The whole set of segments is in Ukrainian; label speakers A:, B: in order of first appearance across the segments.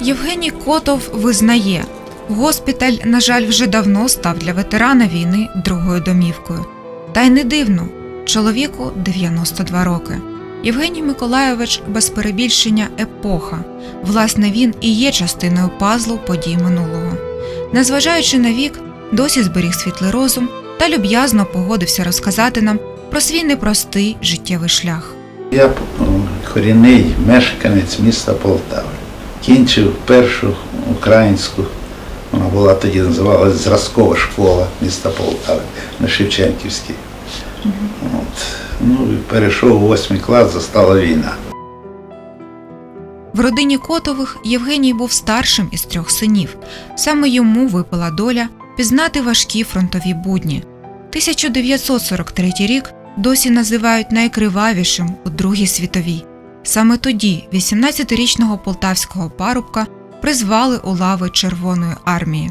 A: Євгеній Котов визнає, госпіталь, на жаль, вже давно став для ветерана війни другою домівкою. Та й не дивно, чоловіку 92 роки. Євгеній Миколайович без перебільшення епоха. Власне, він і є частиною пазлу подій минулого. Незважаючи на вік, досі зберіг світлий розум та люб'язно погодився розказати нам про свій непростий життєвий шлях.
B: Я корінний мешканець міста Полтави. Кінчив першу українську, вона була тоді називалась зразкова школа міста Полтави на Шевченківській. От. Ну, і перейшов у восьмий клас, застала війна.
A: В родині Котових Євгеній був старшим із трьох синів. Саме йому випала доля пізнати важкі фронтові будні. 1943 рік досі називають найкривавішим у Другій світовій. Саме тоді 18-річного полтавського парубка призвали у лави Червоної армії.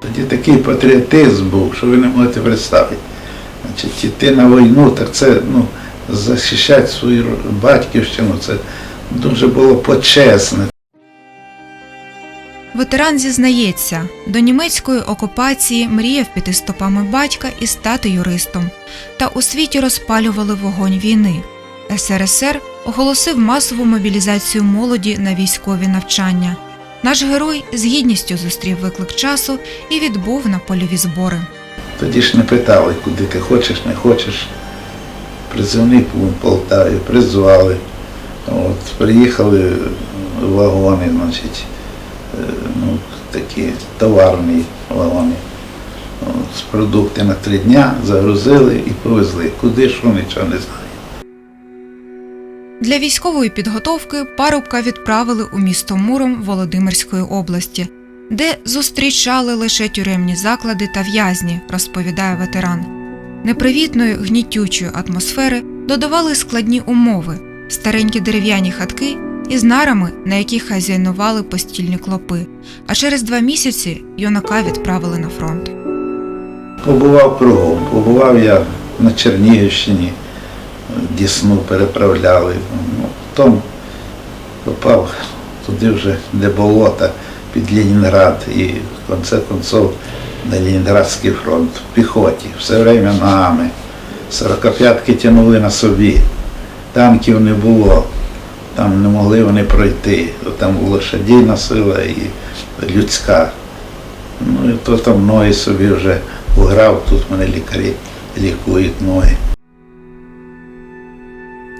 B: Тоді такий патріотизм був, що ви не можете представити. Значить, іти на війну, так це ну, захищати свою батьківщину, це дуже було почесне.
A: Ветеран зізнається, до німецької окупації мріяв піти стопами батька і стати юристом. Та у світі розпалювали вогонь війни. СРСР оголосив масову мобілізацію молоді на військові навчання. Наш герой з гідністю зустрів виклик часу і відбув на польові збори.
B: Тоді ж не питали, куди ти хочеш, не хочеш. Призивний пункт Полтаві, призвали. От, приїхали вагони, значить, е, ну, такі товарні вагони. З продукти на три дня загрузили і повезли. Куди, що, нічого не знаю.
A: Для військової підготовки парубка відправили у місто Муром Володимирської області, де зустрічали лише тюремні заклади та в'язні, розповідає ветеран. Непривітної гнітючої атмосфери додавали складні умови, старенькі дерев'яні хатки із нарами, на яких хазяйнували постільні клопи. А через два місяці юнака відправили на фронт.
B: Побував кругом. Побував я на Чернігівщині, Дісну переправляли. Ну, потім попав туди вже, де болота, під Ленінград і в конце концов на Ленінградський фронт в піхоті, все время ногами. 45-ки тягнули на собі, танків не було, там не могли вони пройти. Там лошадійна сила і людська. Ну і то там ноги собі вже уграв, тут мене лікарі лікують ноги.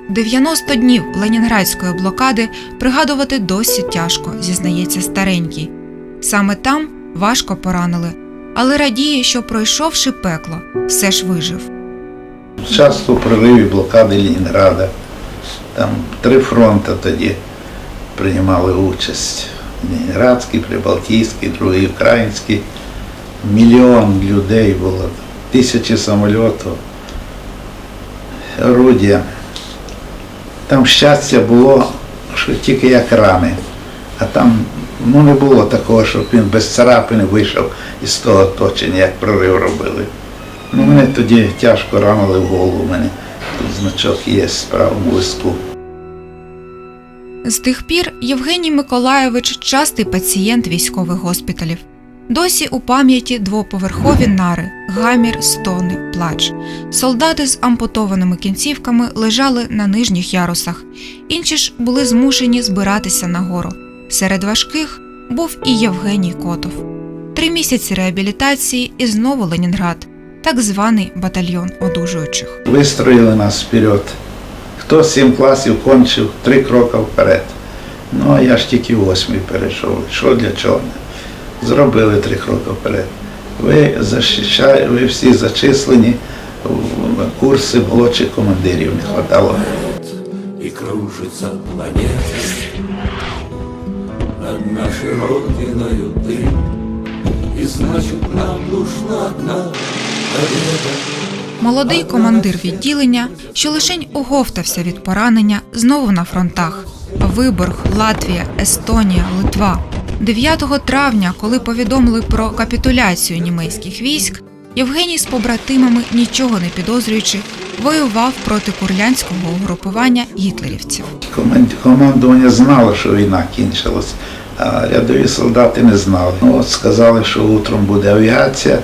A: 90 днів ленінградської блокади пригадувати досі тяжко, зізнається старенький. Саме там важко поранили, але радіє, що пройшовши пекло, все ж вижив.
B: Часто у прориві блокади Ленінграда. Там три фронти тоді приймали участь. Ленінградський, Прибалтійський, другий український. Мільйон людей було, тисячі самольотів, орудія. Там щастя було, що тільки як рани. А там ну, не було такого, щоб він без царапини вийшов із того оточення, як прорив робили. Ну, мене тоді тяжко ранили в голову. У мене тут значок є справа в блиску.
A: З тих пір Євгеній Миколайович частий пацієнт військових госпіталів. Досі у пам'яті двоповерхові нари, гамір, стони, плач. Солдати з ампутованими кінцівками лежали на нижніх ярусах, інші ж були змушені збиратися нагору. Серед важких був і Євгеній Котов. Три місяці реабілітації і знову Ленінград, так званий батальйон одужуючих.
B: Вистроїли нас вперед. Хто сім класів кончив, три кроки вперед. Ну, а я ж тільки восьмий перейшов. Що для чого? Зробили три кроки вперед. Ви захищаєте, ви всі зачислені в курси молодших командирів, не хватало.
C: И кружится планета Над нашей родиною ты И значит нам нужна одна победа
A: Молодий командир відділення, що лишень оговтався від поранення, знову на фронтах. Виборг, Латвія, Естонія, Литва. 9 травня, коли повідомили про капітуляцію німецьких військ, Євгеній з побратимами, нічого не підозрюючи, воював проти курлянського угрупування гітлерівців.
B: Командування знало, що війна кінчилась, а рядові солдати не знали. Ну, от сказали, що утром буде авіація,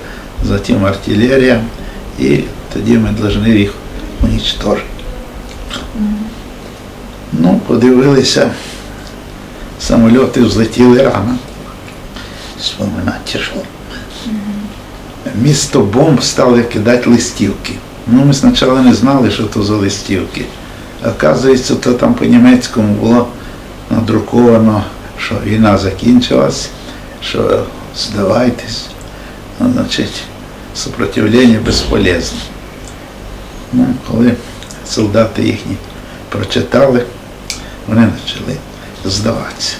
B: затім артилерія, і тоді ми повинні їх унічтожити. Ну, подивилися, самольоти взлетіли рано. Вспоминати тяжко. Місто бомб стали кидати листівки. Ну, ми спочатку не знали, що то за листівки. Оказується, то там по-німецькому було надруковано, що війна закінчилась, що здавайтесь, ну, значить, сопротивлення безполезне. Ну, коли солдати їхні прочитали, вони почали здаватися.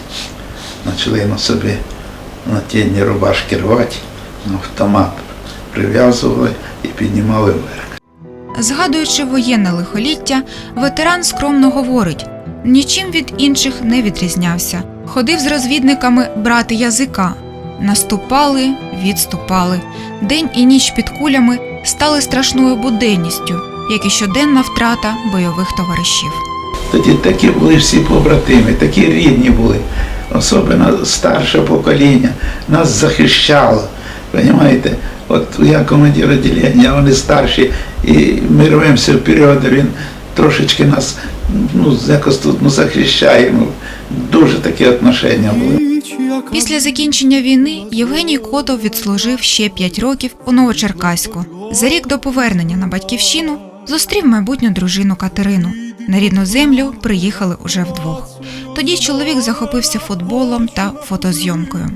B: Почали на собі натільні рубашки рвати, на автомат прив'язували і піднімали вверх.
A: Згадуючи воєнне лихоліття, ветеран скромно говорить: нічим від інших не відрізнявся. Ходив з розвідниками брати язика. Наступали, відступали. День і ніч під кулями стали страшною буденністю, як і щоденна втрата бойових товаришів.
B: Тоді такі були всі побратими, такі рідні були. Особливо старше покоління нас захищало. Понимаєте? От я командир відділення, вони старші, і ми рвемося вперед, він трошечки нас ну, якось тут ну, захищає. Ну, дуже такі отношення були.
A: Після закінчення війни Євгеній Котов відслужив ще 5 років у Новочеркаську. За рік до повернення на батьківщину зустрів майбутню дружину Катерину. На рідну землю приїхали уже вдвох. Тоді чоловік захопився футболом та фотозйомкою.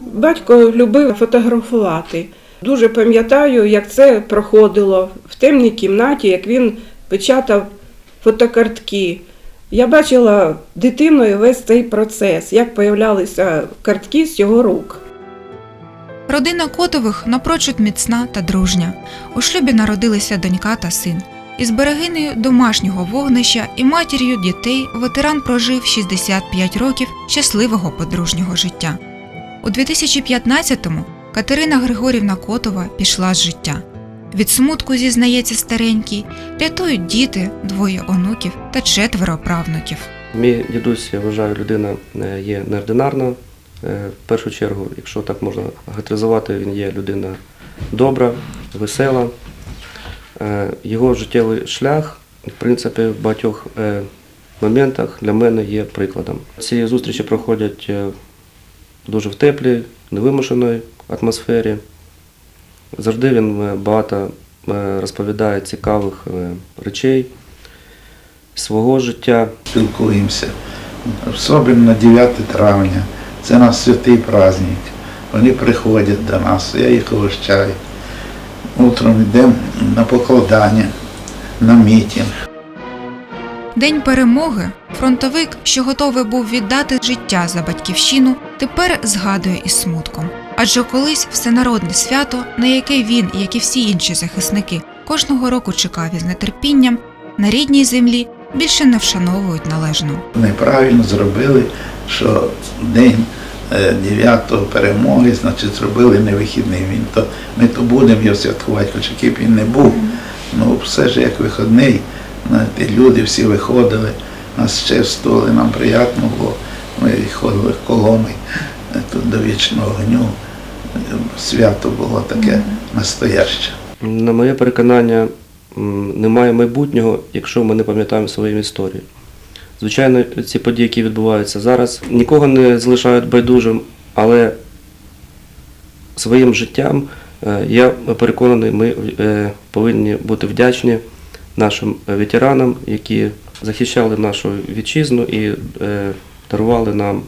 D: Батько любив фотографувати. Дуже пам'ятаю, як це проходило в темній кімнаті, як він печатав фотокартки. Я бачила дитиною весь цей процес, як появлялися картки з його рук.
A: Родина Котових напрочуд міцна та дружня. У шлюбі народилися донька та син. Із берегинею домашнього вогнища і матір'ю дітей ветеран прожив 65 років щасливого подружнього життя. У 2015-му Катерина Григорівна Котова пішла з життя. Від смутку зізнається старенький, рятують діти, двоє онуків та четверо правнуків.
E: Мій дідусь, я вважаю, людина е, є неординарна. Е, В першу чергу, якщо так можна характеризувати, він є людина добра, весела. Е, Його життєвий шлях, в принципі, в багатьох е, моментах для мене є прикладом. Ці зустрічі проходять е, дуже в теплій, невимушеної атмосфері. Завжди він багато розповідає цікавих речей свого життя.
B: спілкуємося. Особливо на 9 травня. Це наш святий праздник. Вони приходять до нас, я їх угощаю. Утром йдемо на покладання, на мітинг.
A: День перемоги фронтовик, що готовий був віддати життя за батьківщину, тепер згадує із смутком. Адже колись всенародне свято, на яке він, як і всі інші захисники, кожного року чекав із нетерпінням, на рідній землі більше не вшановують належно.
B: Неправильно зробили, що день 9 перемоги, значить, зробили невихідний. Він то, ми то будемо його святкувати, хоч який б він не був. Ну, все ж як вихідний, знаєте, люди всі виходили, нас чествували, нам приємно було. Ми ходили колони е, тут до вічного огню. Е, Свято було таке настояще.
E: На моє переконання, немає майбутнього, якщо ми не пам'ятаємо свою історію. Звичайно, ці події, які відбуваються зараз, нікого не залишають байдужим, але своїм життям е, я переконаний, ми е, повинні бути вдячні нашим ветеранам, які захищали нашу вітчизну і е, дарували нам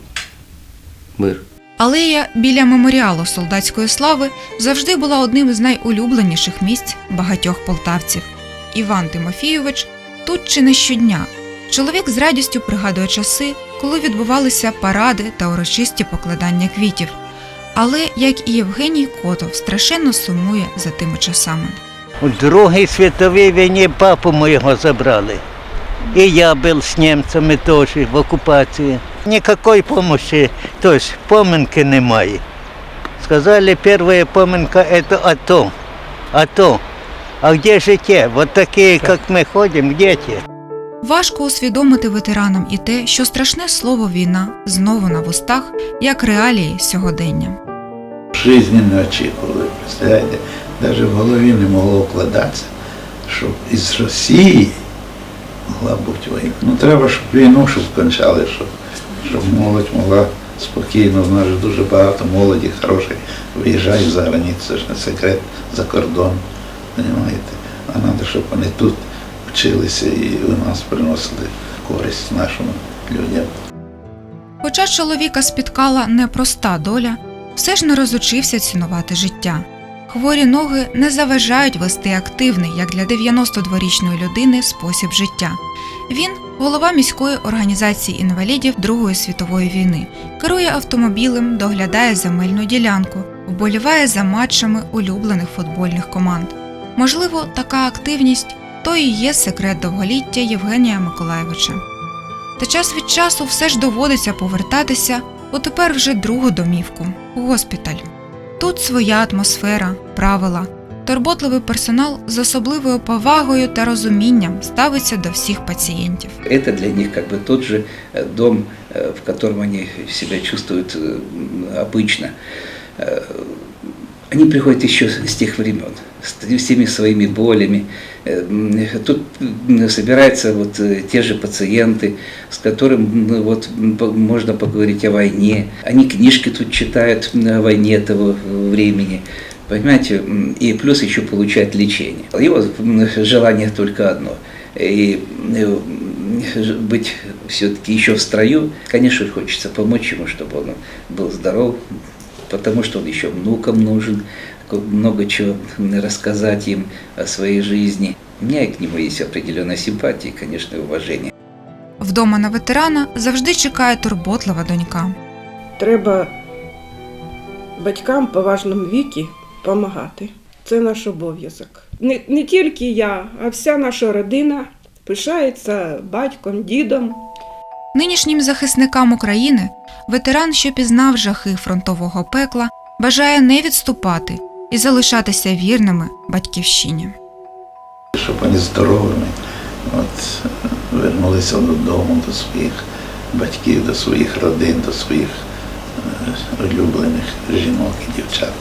E: мир.
A: Алея біля меморіалу солдатської слави завжди була одним із найулюбленіших місць багатьох полтавців. Іван Тимофійович тут чи не щодня. Чоловік з радістю пригадує часи, коли відбувалися паради та урочисті покладання квітів. Але, як і Євгеній Котов, страшенно сумує за тими часами.
F: У Другій світовій війні папу моєго забрали. І я був з німцями теж в окупації. Ніякої допомоги, тобто поминки немає. Сказали, перша поминка – це АТО. А то, а где же те? Вот такие, как мы ходим, где те?
A: Важко усвідомити ветеранам і те, що страшне слово війна знову на вустах, як реалії сьогодення.
B: Жизни не очікували, представляєте? Навіть в голові не могло вкладатися, що із Росії могла бути війна. Ну треба, щоб війну щоб кончали, щоб, щоб молодь могла спокійно, в нас же дуже багато молоді хороших виїжджають за границю, це ж не секрет за кордон. Понимаєте? А треба, щоб вони тут вчилися і у нас приносили користь нашим людям.
A: Хоча чоловіка спіткала непроста доля, все ж не розучився цінувати життя. Хворі ноги не заважають вести активний, як для 92-річної людини, спосіб життя. Він голова міської організації інвалідів Другої світової війни, керує автомобілем, доглядає земельну ділянку, вболіває за матчами улюблених футбольних команд. Можливо, така активність то і є секрет довголіття Євгенія Миколаєвича. Та час від часу все ж доводиться повертатися у тепер вже другу домівку госпіталь. Тут своя атмосфера, правила. Турботливий персонал з особливою повагою та розумінням ставиться до всіх пацієнтів.
G: Это для них как бы тот же э, дом, э, в котором они себя чувствуют э, м, обычно. Э, Они приходят еще с тех времен, с всеми своими болями. Э, Тут собираются вот э, те же пациенты, с которым ну, вот можно поговорить о войне. Они книжки тут читают о войне того времени. Понимаете, и плюс еще получают лечение. Его желание только одно. И э, быть все-таки еще в строю, конечно, хочется помочь ему, чтобы он был здоров, потому что он еще внукам нужен, много чего рассказать им о своей жизни. У меня и к нему есть определенная симпатия и, конечно, уважение.
A: Вдома на ветерана завжди чекає турботлива донька.
D: Треба батькам по важному віці допомагати. Це наш обов'язок. Не, не тільки я, а вся наша родина пишається батьком, дідом.
A: Нинішнім захисникам України ветеран, що пізнав жахи фронтового пекла, бажає не відступати і залишатися вірними батьківщині.
B: щоб вони здоровими от, вернулися додому до своїх батьків, до своїх родин, до своїх е, улюблених жінок і дівчат.